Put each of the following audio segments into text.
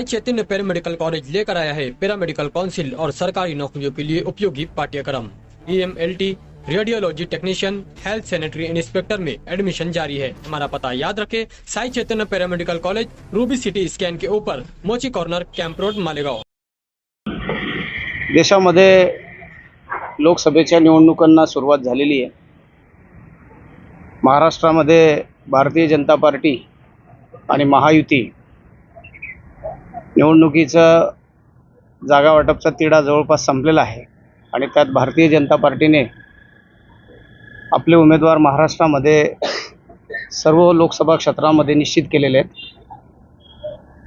Sai Chaitanya paramedical college लेकर आया है। पैरामेडिकल काउंसिल और सरकारी नौकरियों के लिए उपयोगी पाठ्यक्रम। E M L T radiology technician health sanitary inspector में एडमिशन जारी है। हमारा पता याद रखें Sai Chaitanya paramedical college Ruby city scan के ऊपर Mochi corner camp road Malegaon. देशामध्ये लोकसभेच्या निवडणुकांना सुरुवात झालेली आहे. महाराष्ट्रामध्ये भारतीय जनता पार्टी आणि महायुती निवडणुकीचं जागा वाटपचा तिढा जवळपास संपलेला आहे. आणि त्यात भारतीय जनता पार्टीने आपले उमेदवार महाराष्ट्रामध्ये सर्व लोकसभा क्षेत्रामध्ये निश्चित केलेले आहेत.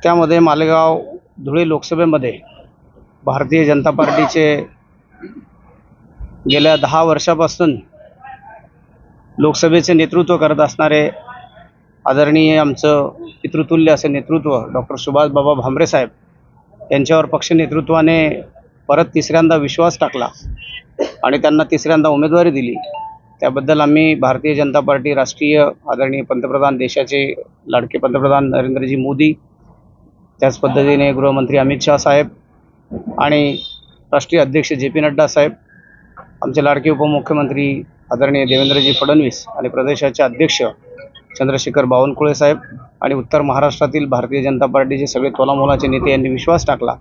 त्यामध्ये मालेगाव धुळे लोकसभेमध्ये भारतीय जनता पार्टीचे गेल्या दहा वर्षापासून लोकसभेचे नेतृत्व करत असणारे आदरणीय आमचं पितृतुल्य असे नेतृत्व डॉक्टर सुभाषबाबा भामरे साहेब यांच्यावर पक्ष नेतृत्वाने परत तिसऱ्यांदा विश्वास टाकला आणि त्यांना तिसऱ्यांदा उमेदवारी दिली. त्याबद्दल आम्ही भारतीय जनता पार्टी राष्ट्रीय आदरणीय पंतप्रधान देशाचे लाडके पंतप्रधान नरेंद्रजी मोदी त्याच पद्धतीने गृहमंत्री अमित शहा साहेब आणि राष्ट्रीय अध्यक्ष जे पी नड्डा साहेब आमचे लाडके उपमुख्यमंत्री आदरणीय देवेंद्रजी फडणवीस आणि प्रदेशाचे अध्यक्ष चंद्रशेखर बावनकुळे साहेब आणि उत्तर महाराष्ट्रातील भारतीय जनता पार्टीचे सगळे तोलामोलाचे नेते यांनी विश्वास टाकला.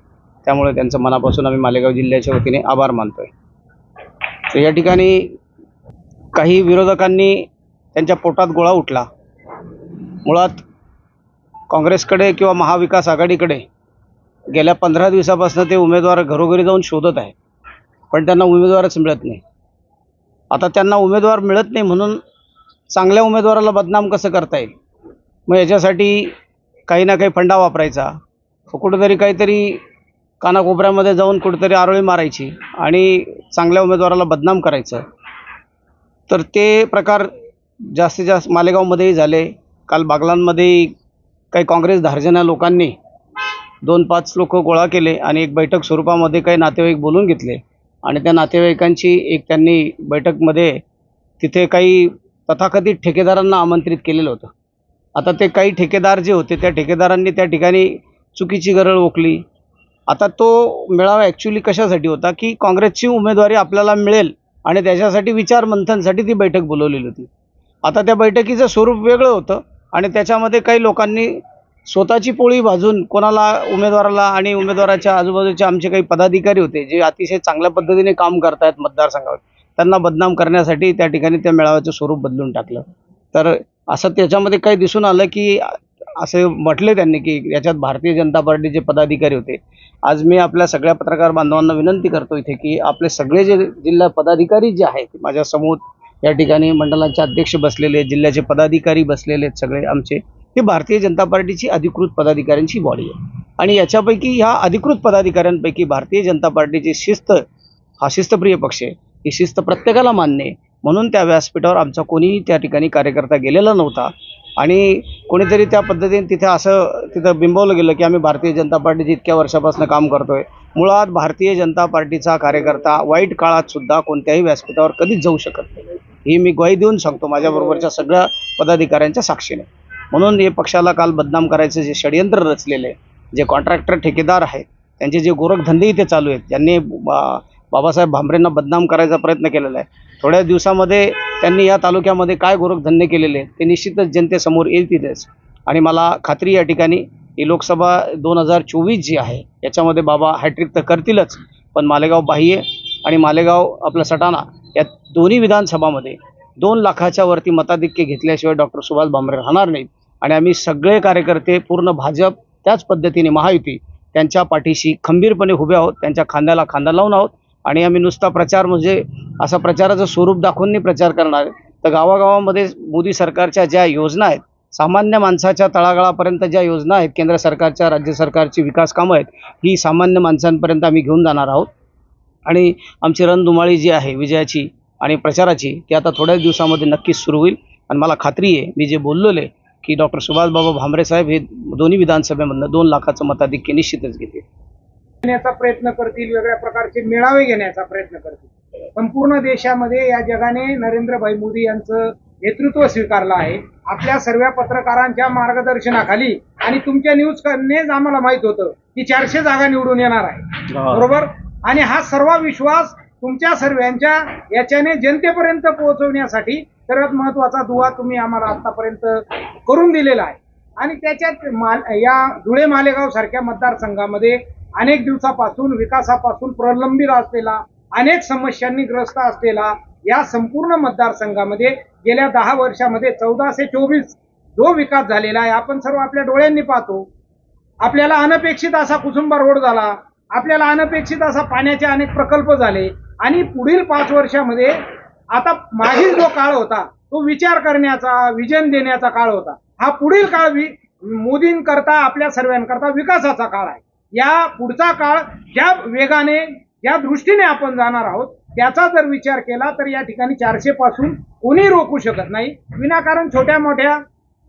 त्यामुळे त्यांचं मनापासून आम्ही मालेगाव जिल्ह्याच्या वतीने आभार मानतोय. तर या ठिकाणी काही विरोधकांनी त्यांच्या पोटात गोळा उठला. मुळात काँग्रेसकडे किंवा महाविकास आघाडीकडे गेल्या पंधरा दिवसापासून ते उमेदवार घरोघरी जाऊन शोधत आहे. पण त्यांना उमेदवारच मिळत नाही. आता त्यांना उमेदवार मिळत नाही म्हणून चांगल्या उमेदवाराला बदनाम कसं करता येईल? मग याच्यासाठी काही ना काही फंडा वापरायचा. कुठंतरी काहीतरी कानाकोपऱ्यामध्ये जाऊन कुठेतरी आरोळी मारायची आणि चांगल्या उमेदवाराला बदनाम करायचं. तर ते प्रकार जास्तीत जास्त मालेगावमध्येही झाले. काल बागलांमध्येही काही काँग्रेस धार्जन्या लोकांनी दोन पाच लोक गोळा केले आणि एक बैठक स्वरूपामध्ये काही नातेवाईक बोलून घेतले. आणि त्या नातेवाईकांची एक त्यांनी बैठकमध्ये तिथे काही तथाकथित ठेकेदारांना आमंत्रित केलेलं होतं. आता ते काही ठेकेदार जे होते त्या ठेकेदारांनी त्या ठिकाणी चुकीची गरळ ओकली. आता तो मेळावा ॲक्च्युली कशासाठी होता की काँग्रेसची उमेदवारी आपल्याला मिळेल आणि त्याच्यासाठी विचार मंथनसाठी ती बैठक बोलवलेली होती. आता त्या बैठकीचं स्वरूप वेगळं होतं आणि त्याच्यामध्ये काही लोकांनी स्वतःची पोळी भाजून कोणाला उमेदवाराला आणि उमेदवाराच्या आजूबाजूचे आमचे काही पदाधिकारी होते जे अतिशय चांगल्या पद्धतीने काम करतायत मतदारसंघावर त्यांना बदनाम करण्यासाठी त्या ठिकाणी त्या मेळाव्याचं स्वरूप बदलून टाकलं. तर असं त्याच्यामध्ये काही दिसून आलं की असे म्हटले त्यांनी की याच्यात भारतीय जनता पार्टीचे पदाधिकारी होते. आज मी आपल्या सगळ्या पत्रकार बांधवांना विनंती करतो इथे की आपले सगळे जे जिल्हा पदाधिकारी जे आहेत माझ्यासमोर या ठिकाणी मंडळाचे अध्यक्ष बसलेले जिल्ह्याचे पदाधिकारी बसलेले आहेत सगळे आमचे ही भारतीय जनता पार्टीची अधिकृत पदाधिकाऱ्यांची बॉडी आहे. आणि याच्यापैकी ह्या अधिकृत पदाधिकाऱ्यांपैकी भारतीय जनता पार्टीची शिस्त हा शिस्तप्रिय पक्ष आहे. ही शिस्त प्रत्येकाला मान्य आहे. म्हणून त्या व्यासपीठावर आमचा कोणीही त्या ठिकाणी कार्यकर्ता गेलेला नव्हता. आणि कोणीतरी त्या पद्धतीने तिथे असं तिथं बिंबवलं गेलं की आम्ही भारतीय जनता पार्टीचे इतक्या वर्षापासून काम करतोय. मुळात भारतीय जनता पार्टीचा कार्यकर्ता वाईट काळात सुद्धा कोणत्याही व्यासपीठावर कधीच जाऊ शकत नाही. ही मी ग्वाही देऊन सांगतो माझ्याबरोबरच्या सगळ्या पदाधिकाऱ्यांच्या साक्षीने. म्हणून हे पक्षाला काल बदनाम करायचं जे षडयंत्र रचलेले जे कॉन्ट्रॅक्टर ठेकेदार आहेत त्यांचे जे गोरखधंदे इथे चालू आहेत त्यांनी बाबासाहेब भांबरेंना बदनाम करायचा प्रयत्न केलेला आहे. थोड्या दिवसामध्ये त्यांनी या तालुक्यामध्ये काय गोरखधन्य केलेले ते निश्चितच जनतेसमोर येईल तिथेच. आणि मला खात्री या ठिकाणी ही लोकसभा दोन हजार चोवीस जी आहे याच्यामध्ये बाबा हॅट्रिक तर करतीलच पण मालेगाव बाह्य आणि मालेगाव आपला सटाणा या दोन्ही विधानसभामध्ये दोन लाखाच्या वरती मताधिक्य घेतल्याशिवाय डॉक्टर सुभाष भामरे राहणार नाहीत. आणि आम्ही सगळे कार्यकर्ते पूर्ण भाजप त्याच पद्धतीने महायुती त्यांच्या पाठीशी खंबीरपणे उभे आहोत त्यांच्या खांद्याला खांदा लावून आहोत. आणि आम्ही नुसता प्रचार म्हणजे असा प्रचाराचं स्वरूप दाखवून प्रचार करणार. आहे. तर गावागावामध्ये मोदी सरकारच्या ज्या योजना आहेत सामान्य माणसाच्या तळागाळापर्यंत ज्या योजना आहेत केंद्र सरकारच्या राज्य सरकारची विकास कामं आहेत ही सामान्य माणसांपर्यंत आम्ही घेऊन जाणार आहोत. आणि आमची रणधुमाळी जी आहे विजयाची आणि प्रचाराची ती आता थोड्याच दिवसामध्ये नक्कीच सुरू होईल. आणि मला खात्री आहे मी जे बोललेले की डॉक्टर सुभाषबाबा भामरे साहेब हे दोन्ही विधानसभेमधनं दोन लाखाचं मताधिक्य निश्चितच घेतील. घेण्याचा प्रयत्न करतील वेगळ्या प्रकारचे मेळावे घेण्याचा प्रयत्न करतील. पण पूर्ण देशामध्ये या जगाने नरेंद्रभाई मोदी यांचं नेतृत्व स्वीकारलं आहे. आपल्या सर्व पत्रकारांच्या मार्गदर्शनाखाली आणि तुमच्या न्यूज नेच आम्हाला माहीत होतं की चारशे जागा निवडून येणार आहे. बरोबर? आणि हा सर्व विश्वास तुमच्या सर्वांच्या याच्याने जनतेपर्यंत पोहोचवण्यासाठी सर्वात महत्त्वाचा दुवा तुम्ही आम्हाला आतापर्यंत करून दिलेला आहे. आणि त्याच्यात या धुळे मालेगाव सारख्या मतदारसंघामध्ये अनेक दिवसापासून विकासापासून प्रलंबित असलेला अनेक समस्यांनी ग्रस्त असलेला या संपूर्ण मतदारसंघामध्ये गेल्या दहा वर्षामध्ये चौदाशे चोवीस जो विकास झालेला आहे आपण सर्व आपल्या डोळ्यांनी पाहतो. आपल्याला अनपेक्षित असा कुसुंबा रोड झाला. आपल्याला अनपेक्षित असा पाण्याचे अनेक प्रकल्प झाले. आणि पुढील पाच वर्षामध्ये आता मागील जो काळ होता तो विचार करण्याचा विजन देण्याचा काळ होता. हा पुढील काळ वि मोदींकरता आपल्या सर्वांकरता विकासाचा काळ आहे. या पुढचा काळ ज्या वेगाने ज्या दृष्टीने आपण जाणार आहोत त्याचा जर विचार केला तर या ठिकाणी चारशे पासून कोणी रोखू शकत नाही. विनाकारण छोट्या मोठ्या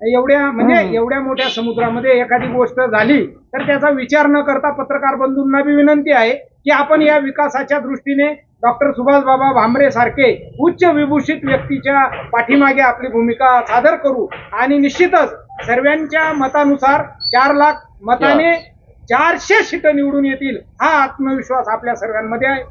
एवढ्या म्हणजे एवढ्या मोठ्या समुद्रामध्ये एखादी गोष्ट झाली तर त्याचा विचार न करता पत्रकार बंधूंना बी विनंती आहे की आपण या विकासाच्या दृष्टीने डॉक्टर सुभाषबाबा भामरे सारखे उच्च विभूषित व्यक्तीच्या पाठीमागे आपली भूमिका सादर करू. आणि निश्चितच सर्वांच्या मतानुसार चार लाख मताने चारशे सीटं निवडून येतील हा आत्मविश्वास आपल्या सर्वांमध्ये आहे.